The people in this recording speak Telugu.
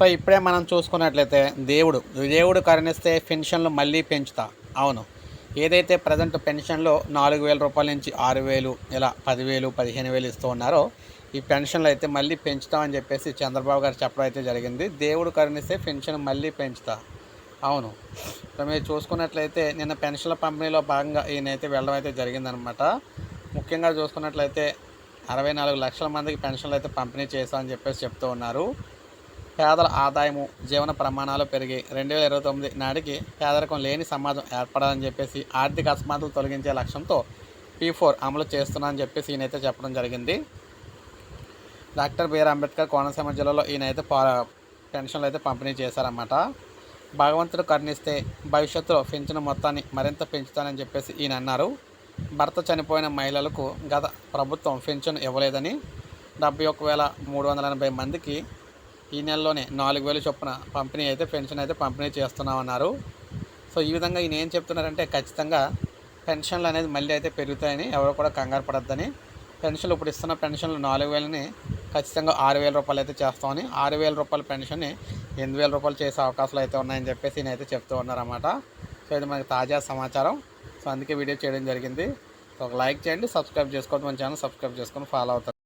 సో ఇప్పుడే మనం చూసుకున్నట్లయితే దేవుడు దేవుడు కరుణిస్తే పెన్షన్లు మళ్ళీ పెంచుతా. అవును. ఏదైతే ప్రజెంట్ పెన్షన్లో నాలుగు వేల రూపాయల నుంచి ఆరు వేలు ఇలా పదివేలు పదిహేను వేలు ఇస్తూ ఉన్నారో ఈ పెన్షన్లు అయితే మళ్ళీ పెంచుతామని చెప్పేసి చంద్రబాబు గారు చెప్పడం అయితే జరిగింది. దేవుడు కరుణిస్తే పెన్షన్ మళ్ళీ పెంచుతా. అవును. సో మీరు చూసుకున్నట్లయితే నిన్న పెన్షన్ల పంపిణీలో భాగంగా ఈయనైతే వెళ్ళడం అయితే జరిగిందనమాట. ముఖ్యంగా చూసుకున్నట్లయితే అరవై నాలుగు లక్షల మందికి పెన్షన్లు అయితే పంపిణీ చేస్తామని చెప్పేసి చెప్తూ ఉన్నారు. పేదల ఆదాయము జీవన ప్రమాణాలు పెరిగి రెండు వేల ఇరవై తొమ్మిది నాటికి పేదరికం లేని సమాజం ఏర్పడాలని చెప్పేసి ఆర్థిక అసమానతలు తొలగించే లక్ష్యంతో పీ ఫోర్ అమలు చేస్తున్నానని చెప్పేసి ఈయనైతే చెప్పడం జరిగింది. డాక్టర్ బిఆర్ అంబేద్కర్ కోనసీమ జిల్లాలో ఈయనైతే పా పెన్షన్లు అయితే పంపిణీ చేశారన్నమాట. భగవంతుడు కరుణిస్తే భవిష్యత్తులో పెంచిన మొత్తాన్ని మరింత పెంచుతానని చెప్పేసి ఈయన అన్నారు. భర్త చనిపోయిన మహిళలకు గత ప్రభుత్వం పెన్షన్ ఇవ్వలేదని డెబ్బై ఒక వేల మూడు వందల ఎనభై మందికి ఈ నెలలోనే నాలుగు వేలు చొప్పున పంపిణీ అయితే పెన్షన్ అయితే పంపిణీ చేస్తున్నామన్నారు. సో ఈ విధంగా ఈయన ఏం చెప్తున్నారంటే ఖచ్చితంగా పెన్షన్లు అనేది మళ్ళీ అయితే పెరుగుతాయని ఎవరు కూడా కంగారు పడద్దని. పెన్షన్లు ఇప్పుడు ఇస్తున్న పెన్షన్లు నాలుగు వేలని ఖచ్చితంగా ఆరు వేల రూపాయలు అయితే చేస్తామని ఆరు వేల రూపాయల పెన్షన్ని ఎనిమిది వేల రూపాయలు చేసే అవకాశాలు అయితే ఉన్నాయని చెప్పేసి ఈయన అయితే చెప్తూ ఉన్నారన్నమాట. సో ఇది మనకి తాజా సమాచారం. సో అందుకే వీడియో చేయడం జరిగింది. సో ఒక లైక్ చేయండి సబ్స్క్రైబ్ చేసుకోవద్దు మన ఛానల్ సబ్స్క్రైబ్ చేసుకొని ఫాలో అవుతారు.